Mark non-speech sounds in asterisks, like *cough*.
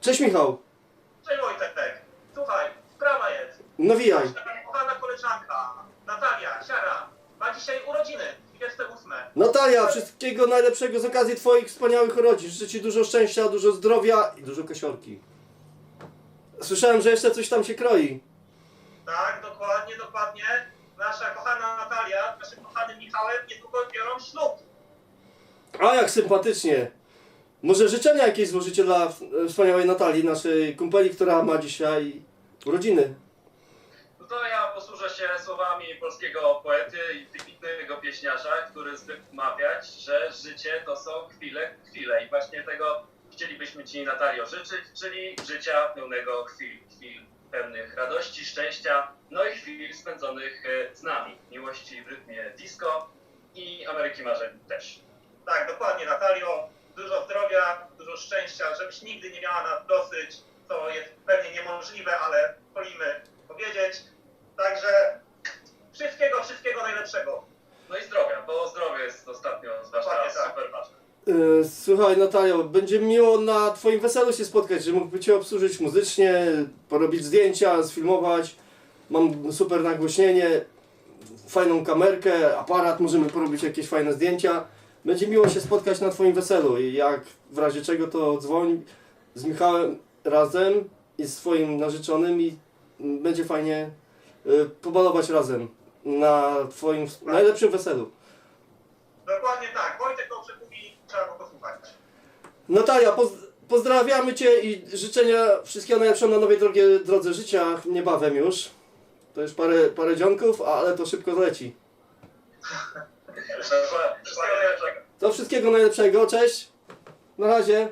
Cześć Michał. Cześć Wojtek. Słuchaj, sprawa jest. Nawijaj. Nasza kochana koleżanka Natalia, Siara, ma dzisiaj urodziny, 28. Natalia, wszystkiego najlepszego z okazji Twoich wspaniałych urodzin. Życzę Ci dużo szczęścia, dużo zdrowia i dużo kasiorki. Słyszałem, że jeszcze coś tam się kroi. Tak, dokładnie, dokładnie. Nasza kochana Natalia z naszym kochanym Michałem niedługo biorą ślub. A jak sympatycznie. Może życzenia jakieś złożycie dla e, wspaniałej Natalii, naszej kumpeli, która ma dzisiaj urodziny. No to ja posłużę się słowami polskiego poety i wybitnego pieśniarza, który zwykł mawiać, że życie to są chwile, chwile. I właśnie tego chcielibyśmy Ci, Natalio, życzyć, czyli życia pełnego chwil. Chwil pełnych radości, szczęścia, no i chwil spędzonych e, z nami. Miłości w rytmie disco i Ameryki Marzeń też. Tak, dokładnie Natalio. Dużo zdrowia, dużo szczęścia, żebyś nigdy nie miała nas dosyć, co jest pewnie niemożliwe, ale wolimy powiedzieć. Także wszystkiego, wszystkiego najlepszego. No i zdrowia, bo zdrowie jest ostatnio zwłaszcza tak. super ważne. E, Słuchaj Natalio, będzie miło na Twoim weselu się spotkać, że mógłby Cię obsłużyć muzycznie, porobić zdjęcia, sfilmować. Mam super nagłośnienie, fajną kamerkę, aparat, możemy porobić jakieś fajne zdjęcia. Będzie miło się spotkać na Twoim weselu i jak w razie czego to dzwoń z Michałem razem i z swoim narzeczonym i będzie fajnie y, pobalować razem na Twoim najlepszym weselu. Dokładnie tak. Wojtek dobrze mówi, trzeba go posłuchać. Natalia, poz pozdrawiamy Cię i życzenia wszystkiego najlepszego na nowej drogie, drodze życia niebawem już. To już parę, parę dzionków, ale to szybko zleci. *laughs* Wszystkiego. To wszystkiego najlepszego, cześć. Na razie.